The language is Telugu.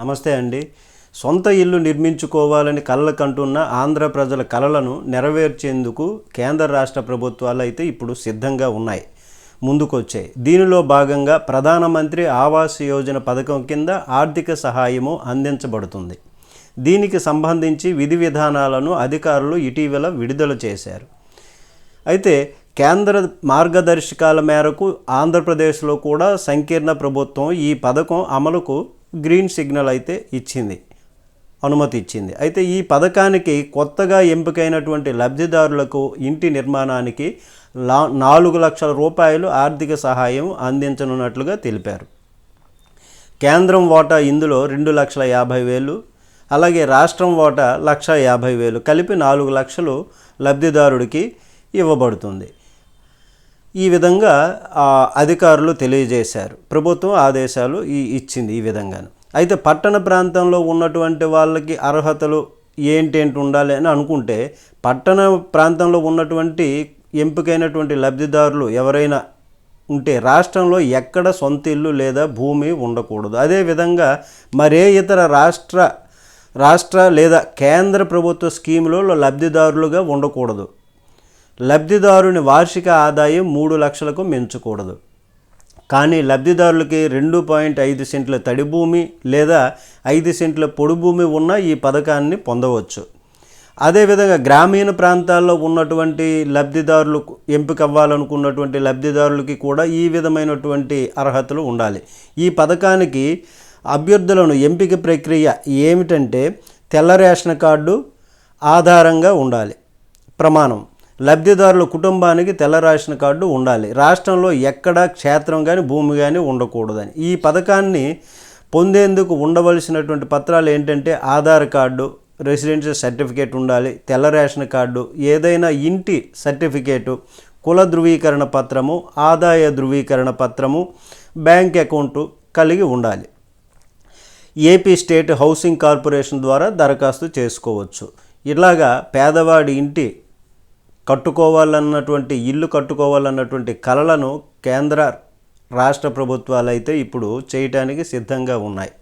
నమస్తే అండి. సొంత ఇల్లు నిర్మించుకోవాలని కళ్ళకంటున్న ఆంధ్ర ప్రజల కలలను నెరవేర్చేందుకు కేంద్ర రాష్ట్ర ప్రభుత్వాలు అయితే ఇప్పుడు సిద్ధంగా ఉన్నాయి. ముందుకొచ్చాయి. దీనిలో భాగంగా ప్రధానమంత్రి ఆవాస్ యోజన పథకం కింద ఆర్థిక సహాయము అందించబడుతుంది. దీనికి సంబంధించి విధి విధానాలను అధికారులు ఇటీవల విడుదల చేశారు. అయితే కేంద్ర మార్గదర్శకాల మేరకు ఆంధ్రప్రదేశ్లో కూడా సంకీర్ణ ప్రభుత్వం ఈ పథకం అమలుకు గ్రీన్ సిగ్నల్ అయితే ఇచ్చింది అనుమతి ఇచ్చింది. అయితే ఈ పథకానికి కొత్తగా ఎంపికైనటువంటి లబ్ధిదారులకు ఇంటి నిర్మాణానికి లా నాలుగు లక్షల రూపాయలు ఆర్థిక సహాయం అందించనున్నట్లుగా తెలిపారు. కేంద్రం వాటా ఇందులో రెండు లక్షల యాభై వేలు అలాగే రాష్ట్రం వాటా లక్ష యాభై వేలు కలిపి నాలుగు లక్షలు లబ్ధిదారుడికి ఇవ్వబడుతుంది. ఈ విధంగా అధికారులు తెలియజేశారు. ప్రభుత్వం ఆదేశాలు ఈ ఇచ్చింది ఈ విధంగాను. అయితే పట్టణ ప్రాంతంలో ఉన్నటువంటి వాళ్ళకి అర్హతలు ఏంటేంటి ఉండాలి అని అనుకుంటే పట్టణ ప్రాంతంలో ఉన్నటువంటి ఎంపికైనటువంటి లబ్ధిదారులు ఎవరైనా ఉంటే రాష్ట్రంలో ఎక్కడ సొంత ఇల్లు లేదా భూమి ఉండకూడదు. అదేవిధంగా మరే ఇతర రాష్ట్ర రాష్ట్ర లేదా కేంద్ర ప్రభుత్వ స్కీములలో లబ్ధిదారులుగా ఉండకూడదు. లబ్ధిదారుని వార్షిక ఆదాయం మూడు లక్షలకు మించకూడదు. కానీ లబ్ధిదారులకి రెండు పాయింట్ ఐదు సెంట్ల తడి భూమి లేదా ఐదు సెంట్ల పొడి భూమి ఉన్న ఈ పథకాన్ని పొందవచ్చు. అదేవిధంగా గ్రామీణ ప్రాంతాల్లో ఉన్నటువంటి లబ్ధిదారులు ఎంపిక అవ్వాలనుకున్నటువంటి లబ్ధిదారులకి కూడా ఈ విధమైనటువంటి అర్హతలు ఉండాలి. ఈ పథకానికి అభ్యర్థులను ఎంపిక ప్రక్రియ ఏమిటంటే తెల్ల రేషన్ కార్డు ఆధారంగా ఉండాలి. ప్రమాణం. లబ్ధిదారుల కుటుంబానికి తెల్ల రేషన్ కార్డు ఉండాలి. రాష్ట్రంలో ఎక్కడ క్షేత్రం కానీ భూమి కానీ ఉండకూడదని. ఈ పథకాన్ని పొందేందుకు ఉండవలసినటువంటి పత్రాలు ఏంటంటే ఆధార్ కార్డు రెసిడెన్షియల్ సర్టిఫికేట్ ఉండాలి తెల్ల రేషన్ కార్డు ఏదైనా ఇంటి సర్టిఫికేటు కుల ధృవీకరణ పత్రము ఆదాయ ధృవీకరణ పత్రము బ్యాంక్ అకౌంటు కలిగి ఉండాలి. ఏపీ స్టేట్ హౌసింగ్ కార్పొరేషన్ ద్వారా దరఖాస్తు చేసుకోవచ్చు. ఇలాగా పేదవాడి ఇంటి కట్టుకోవాలన్నటువంటి ఇల్లు కట్టుకోవాలన్నటువంటి కలలను కేంద్ర రాష్ట్ర ప్రభుత్వాలు అయితే ఇప్పుడు చేయటానికి సిద్ధంగా ఉన్నాయి.